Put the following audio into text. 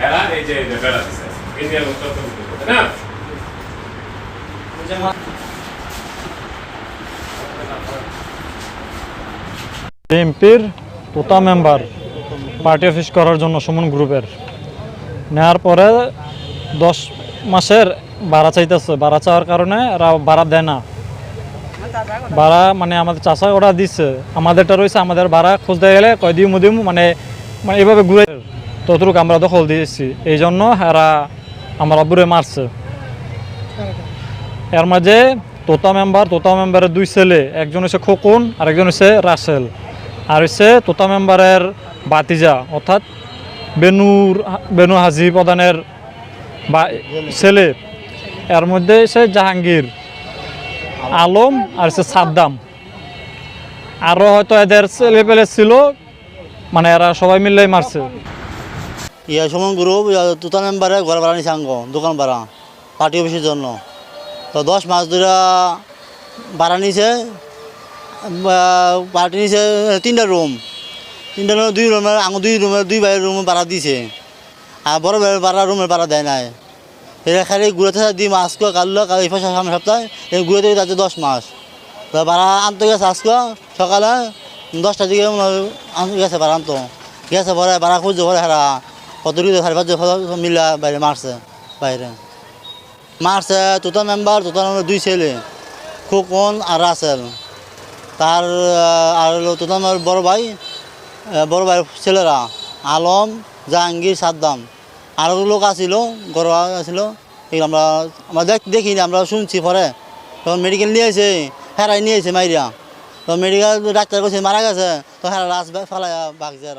হেরা এই যে বেড়া দিছে ইন্ডিয়ান উত্তর না? বিএনপির তোতা মেম্বার পার্টি অফিস করার জন্য সুমন গ্রুপের। নেওয়ার পরে দশ মাসের ভাড়া চাইতেছে। ভাড়া চাওয়ার কারণে এরা ভাড়া দেয় না। ভাড়া মানে আমাদের চাষা ওরা দিচ্ছে আমাদেরটা রয়েছে, আমাদের ভাড়া খুঁজতে গেলে কয় দিম মানে মানে এভাবে ঘুরে ততটুকু আমরা দখল দিয়েছি। এই জন্য এরা আমার আব্বুরে মারছে। এর মাঝে তোতা মেম্বার, তোতা মেম্বারের দুই ছেলে, একজন হচ্ছে খোকন আর একজন হচ্ছে রাসেল। আর হচ্ছে তোতা মেম্বারের বাতিজা অর্থাৎ বেনুর, বেনু হাজি প্রধানের ছেলে। এর মধ্যে সে জাহাঙ্গীর, আলম আর হচ্ছে সাদ্দাম। আরও হয়তো এদের ছেলে পেলে ছিল মানে এরা সবাই মিলেই মারছে। ইয়া সুমন গ্রুপ তুতা মেম্বারে ঘর ভাড়া নিছে আঙ্গ, দোকান ভাড়া পার্টি অফিসের জন্য। তো দশ মাস ধরে ভাড়া নিছে পার্টি নিছে তিনটা রুম তিনটা রুমে দুই রুমের আঙ্গ দুই রুমের দুই বাইরের রুমে ভাড়া দিছে। আর বড় বাইরের ভাড়া রুমের ভাড়া দেয় নাই। এটা খালি ঘুরেতে দিই আজকে কাললো কাল এই সামনে সপ্তাহে ঘুরেতে যাচ্ছে দশ মাস। তো ভাড়া আনতে গেছে আজকে, সকালে দশটার দিকে গেছে ভাড়া আনতো। গেছে পরে ভাড়া খুঁজছে পরে হারা কত দিকে সাড়ে পাঁচ মিলা বাইরে মারছে বাইরে। মারছে তোতা মেম্বার তোতা মেম্বার দুই ছেলে, খোকন আর রাসেল। তার আর তোতা মেম্বার বড় ভাই বড় ভাই ছেলেরা, আলম, জাহাঙ্গীর, সাদ্দাম। আরও লোক আসিল গরু আসিল এগুলো আমরা আমরা দেখ, দেখিনি, আমরা শুনছি পরে। তখন মেডিকেল নিয়েছে হেরাই নিয়েছে মাইরিয়া তো মেডিকেল ডাক্তার কইছে মারা গেছে। তো হ্যাঁ রাস ফেলায় ভাগছে